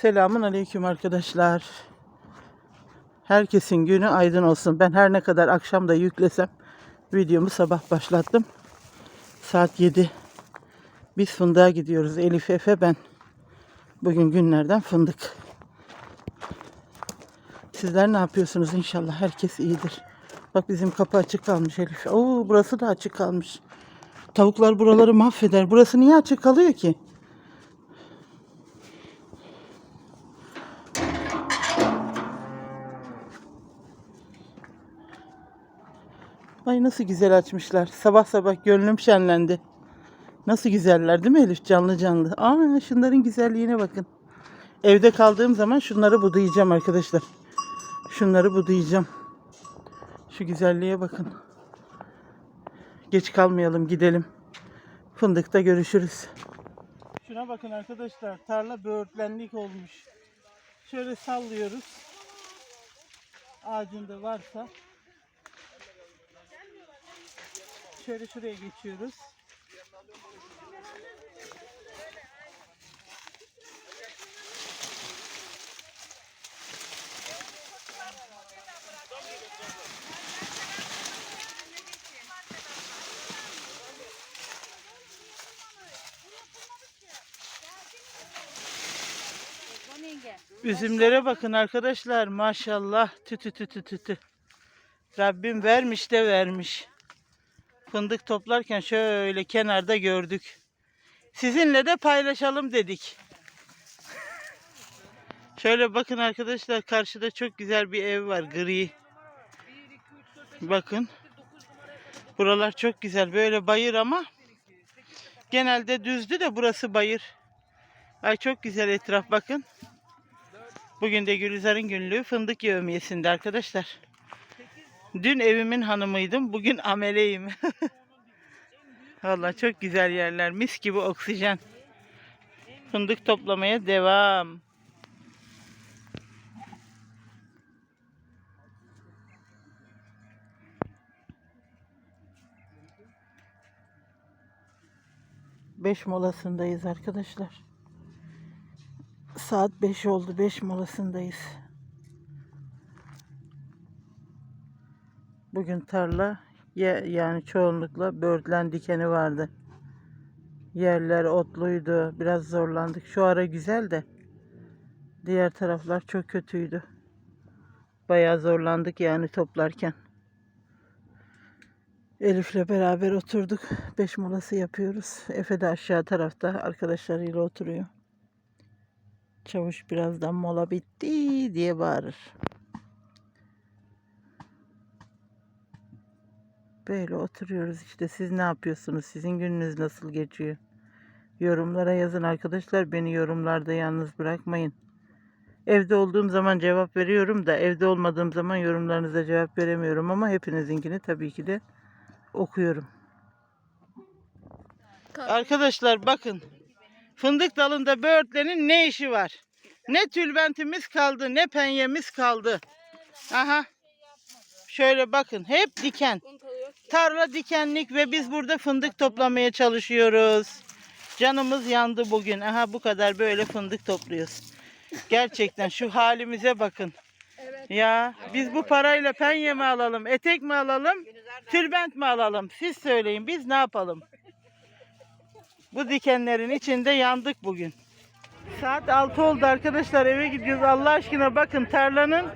Selamun aleyküm arkadaşlar. Herkesin günü aydın olsun. Ben her ne kadar akşam da yüklesem videomu sabah başlattım. Saat 7. Biz fındığa gidiyoruz. Elif Efe ben. Bugün günlerden fındık. Sizler ne yapıyorsunuz? İnşallah herkes iyidir. Bak bizim kapı açık kalmış Elif. Oo burası da açık kalmış. Tavuklar buraları mahveder. Burası niye açık kalıyor ki? Nasıl güzel açmışlar. Sabah sabah gönlüm şenlendi. Nasıl güzeller değil mi Elif? Canlı canlı. Aa şunların güzelliğine bakın. Evde kaldığım zaman şunları budayacağım arkadaşlar. Şunları budayacağım. Şu güzelliğe bakın. Geç kalmayalım gidelim. Fındıkta görüşürüz. Şuna bakın arkadaşlar. Tarla böğürtlenlik olmuş. Şöyle sallıyoruz. Ağacında varsa Şöyle şuraya geçiyoruz. Üzümlere bakın arkadaşlar maşallah tü tü tü tü tü tü. Rabbim vermiş de vermiş. Fındık toplarken şöyle kenarda gördük. Sizinle de paylaşalım dedik. Şöyle bakın arkadaşlar karşıda çok güzel bir ev var gri. Bakın. Buralar çok güzel. Böyle bayır ama genelde düzdü de burası bayır. Ay çok güzel etraf bakın. Bugün de Gülizar'ın günlüğü fındık yevmiyesinde arkadaşlar. Dün evimin hanımıydım. Bugün ameleyim. Vallahi çok güzel yerler. Mis gibi oksijen. Fındık toplamaya devam. Beş molasındayız arkadaşlar. Saat 5 oldu. 5 molasındayız. Bugün tarla yani çoğunlukla böğürtlen dikeni vardı. Yerler otluydu. Biraz zorlandık. Şu ara güzel de diğer taraflar çok kötüydü. Bayağı zorlandık yani toplarken. Elif'le beraber oturduk. Beş molası yapıyoruz. Efe de aşağı tarafta arkadaşlarıyla oturuyor. Çavuş birazdan mola bitti diye bağırır. Böyle oturuyoruz işte. Siz ne yapıyorsunuz? Sizin gününüz nasıl geçiyor? Yorumlara yazın arkadaşlar. Beni yorumlarda yalnız bırakmayın. Evde olduğum zaman cevap veriyorum da evde olmadığım zaman yorumlarınıza cevap veremiyorum ama hepinizinkini tabii ki de okuyorum. Arkadaşlar bakın. Fındık dalında böğürtlenin ne işi var? Ne tülbentimiz kaldı, ne penyemiz kaldı. Aha. Şöyle bakın hep diken. Tarla dikenlik ve biz burada fındık toplamaya çalışıyoruz. Canımız yandı bugün. Aha bu kadar böyle fındık topluyoruz. Gerçekten şu halimize bakın. Ya biz bu parayla penye mi alalım, etek mi alalım, tülbent mi alalım? Siz söyleyin biz ne yapalım? Bu dikenlerin içinde yandık bugün. Saat 6 oldu arkadaşlar eve gidiyoruz. Allah aşkına bakın tarlanın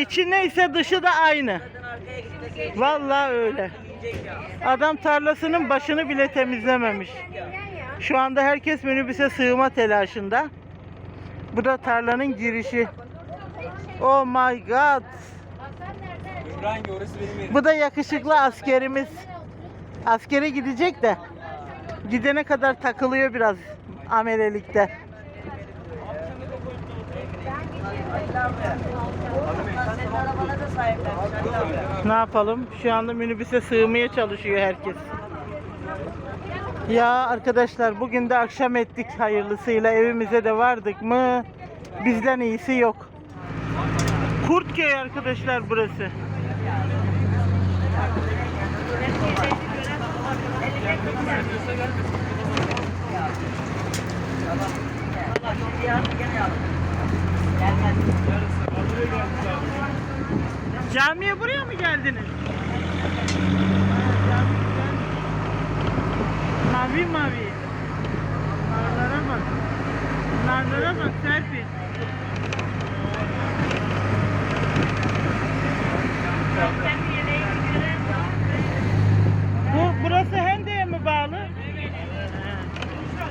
içi neyse dışı da aynı. Vallahi öyle. Adam tarlasının başını bile temizlememiş. Şu anda herkes minibüse sığma telaşında. Bu da tarlanın girişi. Oh my god. Bu da yakışıklı askerimiz. Askere gidecek de gidene kadar takılıyor biraz amelelikte. Ne yapalım? Şu anda minibüse sığmaya çalışıyor herkes. Ya arkadaşlar bugün de akşam ettik hayırlısıyla evimize de vardık mı? Bizden iyisi yok. Kurtköy arkadaşlar burası. Camiye buraya mı geldiniz? Mavi mavi. Narlara bak. Narlara bak Serpil. Bu burası Hende'ye mi bağlı?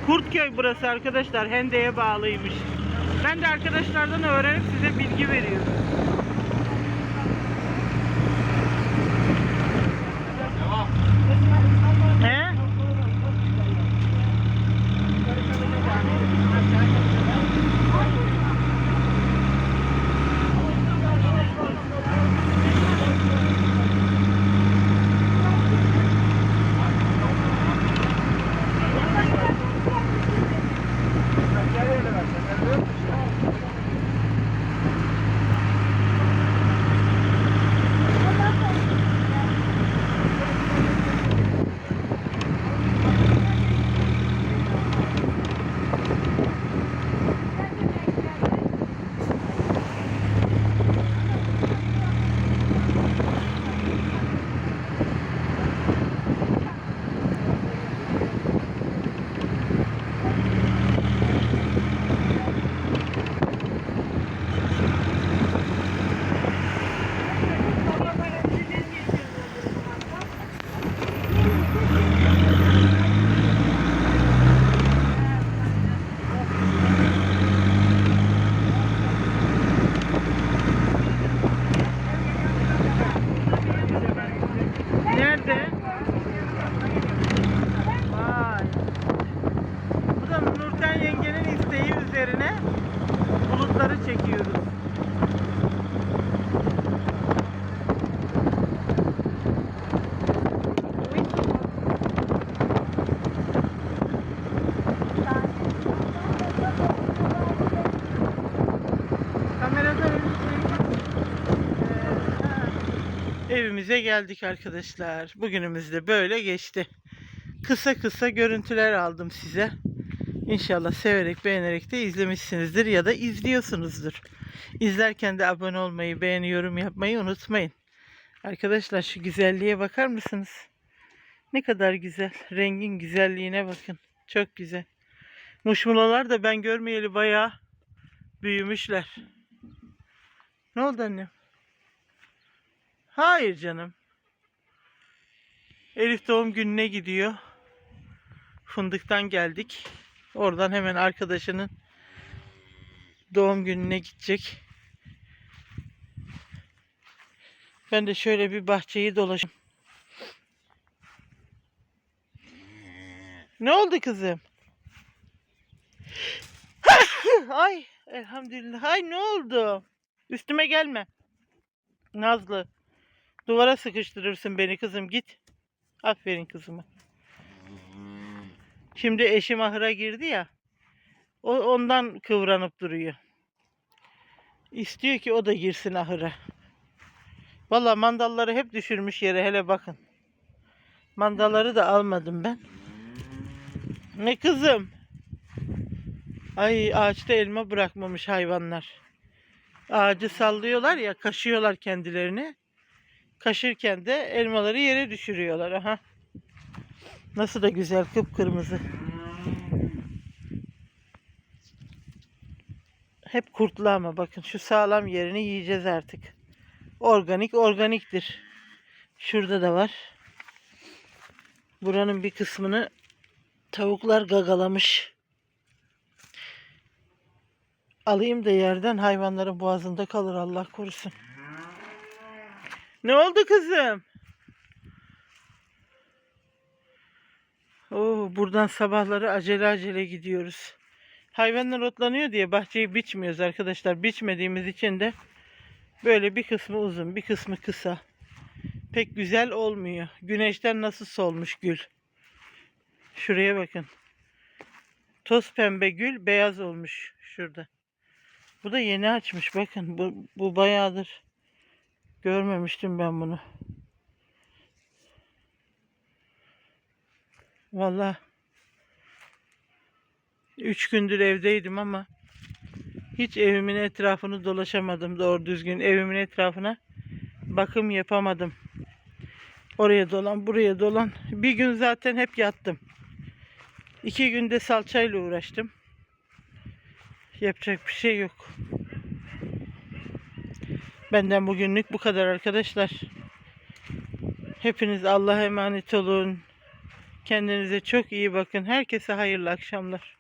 Kurtköy burası arkadaşlar. Hende'ye bağlıymış. Ben de arkadaşlardan öğrenip size bilgi veriyorum. Evimize geldik arkadaşlar. Bugünümüz de böyle geçti. Kısa kısa görüntüler aldım size. İnşallah severek beğenerek de izlemişsinizdir ya da izliyorsunuzdur. İzlerken de abone olmayı, beğeni, yorum yapmayı unutmayın. Arkadaşlar şu güzelliğe bakar mısınız? Ne kadar güzel. Rengin güzelliğine bakın. Çok güzel. Muşmulalar da ben görmeyeli bayağı büyümüşler. Ne oldu annem? Hayır canım. Elif doğum gününe gidiyor. Fındıktan geldik. Oradan hemen arkadaşının doğum gününe gidecek. Ben de şöyle bir bahçeyi dolaşayım. Ne oldu kızım? Ay elhamdülillah. Ay ne oldu? Üstüme gelme. Nazlı. Duvara sıkıştırırsın beni kızım git. Aferin kızıma. Şimdi eşim ahıra girdi ya. O ondan kıvranıp duruyor. İstiyor ki o da girsin ahıra. Valla mandalları hep düşürmüş yere hele bakın. Mandalları da almadım ben. Ne kızım? Ay ağaçta elma bırakmamış hayvanlar. Ağacı sallıyorlar ya kaşıyorlar kendilerini. Kaşırken de elmaları yere düşürüyorlar. Aha. Nasıl da güzel kıpkırmızı. Hep kurtlu ama bakın şu sağlam yerini yiyeceğiz artık. Organik organiktir. Şurada da var. Buranın bir kısmını tavuklar gagalamış. Alayım da yerden hayvanların boğazında kalır Allah korusun. Ne oldu kızım? Oo, buradan sabahları acele acele gidiyoruz. Hayvanlar otlanıyor diye bahçeyi biçmiyoruz arkadaşlar. Biçmediğimiz için de böyle bir kısmı uzun, bir kısmı kısa. Pek güzel olmuyor. Güneşten nasıl solmuş gül. Şuraya bakın. Toz pembe gül beyaz olmuş şurada. Bu da yeni açmış bakın. Bu, bu bayağıdır görmemiştim ben bunu. Vallahi üç gündür evdeydim ama Hiç evimin etrafını dolaşamadım doğru düzgün. Evimin etrafına bakım yapamadım. Oraya dolan, buraya dolan. Bir gün zaten hep yattım. İki günde salçayla uğraştım. Yapacak bir şey yok. Benden bugünlük bu kadar arkadaşlar. Hepiniz Allah'a emanet olun. Kendinize çok iyi bakın. Herkese hayırlı akşamlar.